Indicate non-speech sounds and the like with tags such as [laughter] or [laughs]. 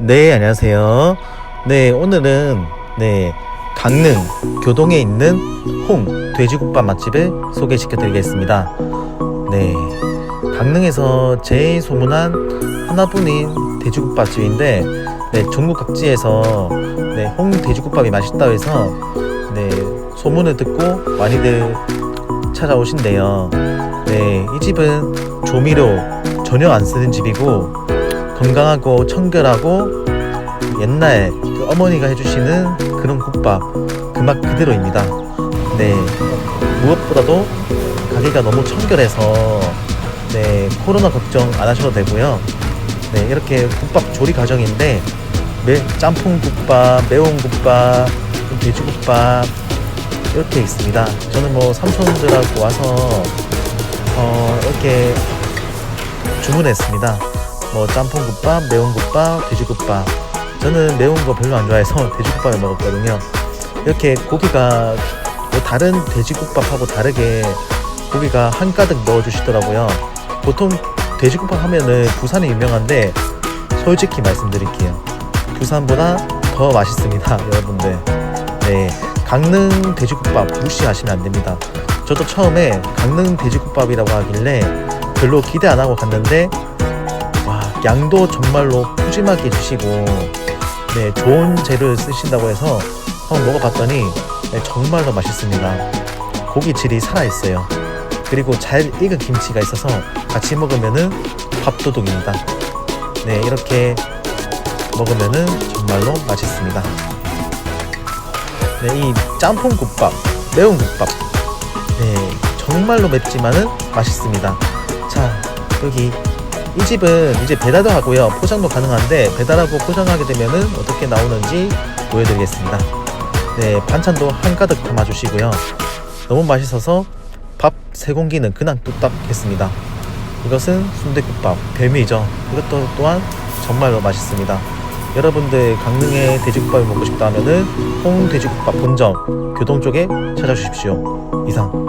네, 안녕하세요. 네, 오늘은 네, 강릉 교동에 있는 홍 돼지국밥 맛집을 소개시켜 드리겠습니다. 네. 강릉에서 제일 소문난 하나뿐인 돼지국밥집인데 네, 전국 각지에서 네, 홍 돼지국밥이 맛있다고 해서 네, 소문을 듣고 많이들 찾아오신대요. 네, 이 집은 조미료 전혀 안 쓰는 집이고 건강하고 청결하고 옛날 그 어머니가 해주시는 그런 국밥 그 맛 그대로입니다. 네 무엇보다도 가게가 너무 청결해서 네 코로나 걱정 안 하셔도 되고요. 네 이렇게 국밥 조리 과정인데 매, 짬뽕 국밥, 매운 국밥, 돼지 국밥 이렇게 있습니다. 저는 뭐 삼촌들하고 와서 어, 이렇게 주문했습니다. 뭐 짬뽕 국밥, 매운 국밥, 돼지국밥. 저는 매운 거 별로 안 좋아해서 [laughs] 돼지국밥을 먹었거든요. 이렇게 고기가 뭐 다른 돼지국밥하고 다르게 고기가 한 가득 넣어주시더라고요. 보통 돼지국밥 하면은 부산이 유명한데 솔직히 말씀드릴게요. 부산보다 더 맛있습니다, [laughs] 여러분들. 네, 강릉 돼지국밥 무시하시면 안 됩니다. 저도 처음에 강릉 돼지국밥이라고 하길래 별로 기대 안 하고 갔는데 와 양도 정말로 푸짐하게 해주시고 네 좋은 재료를 쓰신다고 해서 한번 먹어봤더니 네, 정말로 맛있습니다. 고기 질이 살아있어요. 그리고 잘 익은 김치가 있어서 같이 먹으면은 밥도둑입니다. 네 이렇게 먹으면은 정말로 맛있습니다. 네, 이 짬뽕 국밥, 매운 국밥, 네, 정말로 맵지만은 맛있습니다. 자, 여기 이 집은 이제 배달도 하고요, 포장도 가능한데 배달하고 포장하게 되면은 어떻게 나오는지 보여드리겠습니다. 네, 반찬도 한가득 담아주시고요. 너무 맛있어서 밥세 공기는 그냥 뚝딱 했습니다. 이것은 순대국밥 별미죠. 이것도 또한 정말로 맛있습니다. 여러분들 강릉에 돼지국밥을 먹고 싶다 하면은 홍돼지국밥 본점 교동 쪽에 찾아주십시오. 이상.